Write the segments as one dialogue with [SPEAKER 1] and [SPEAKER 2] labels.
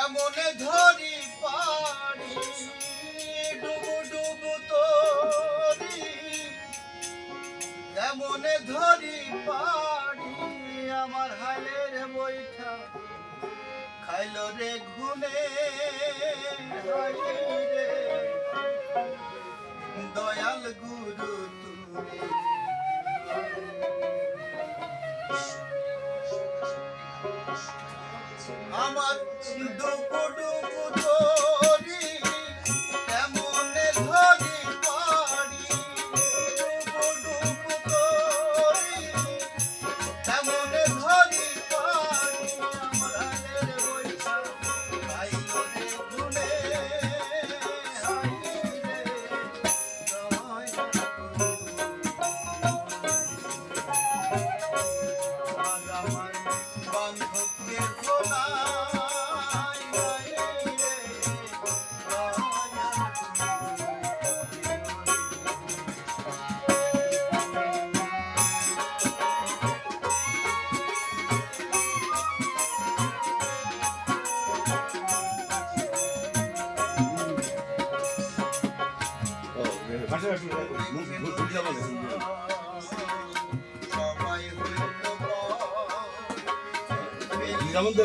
[SPEAKER 1] কেমন ধরি পারি ডুবু ডুবু তরি। কেমন ধরি পারি আমার হালের বৈঠা খাইল রে ঘুনে দয়াল গুরু তুমি
[SPEAKER 2] যেমন তো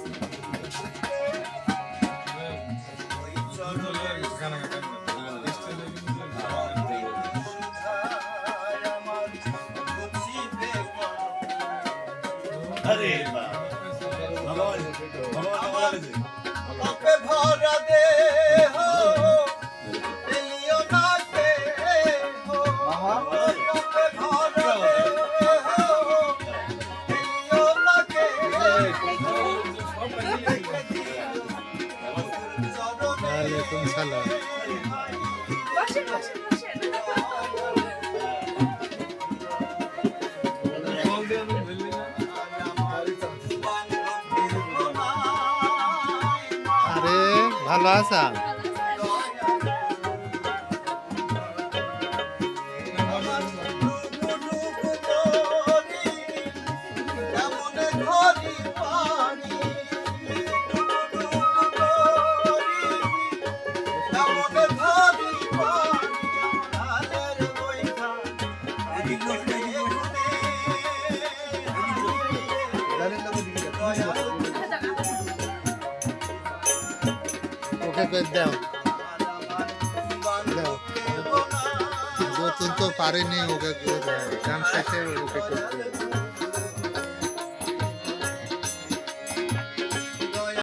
[SPEAKER 2] হরে ভগবান ভগবান আমার
[SPEAKER 1] পাপে ভরা
[SPEAKER 3] দেহ Salam. 拉
[SPEAKER 1] 萨。
[SPEAKER 2] করে দাও। দাও। তো পারেনি ওকে করে গান শেষে ওকে করতে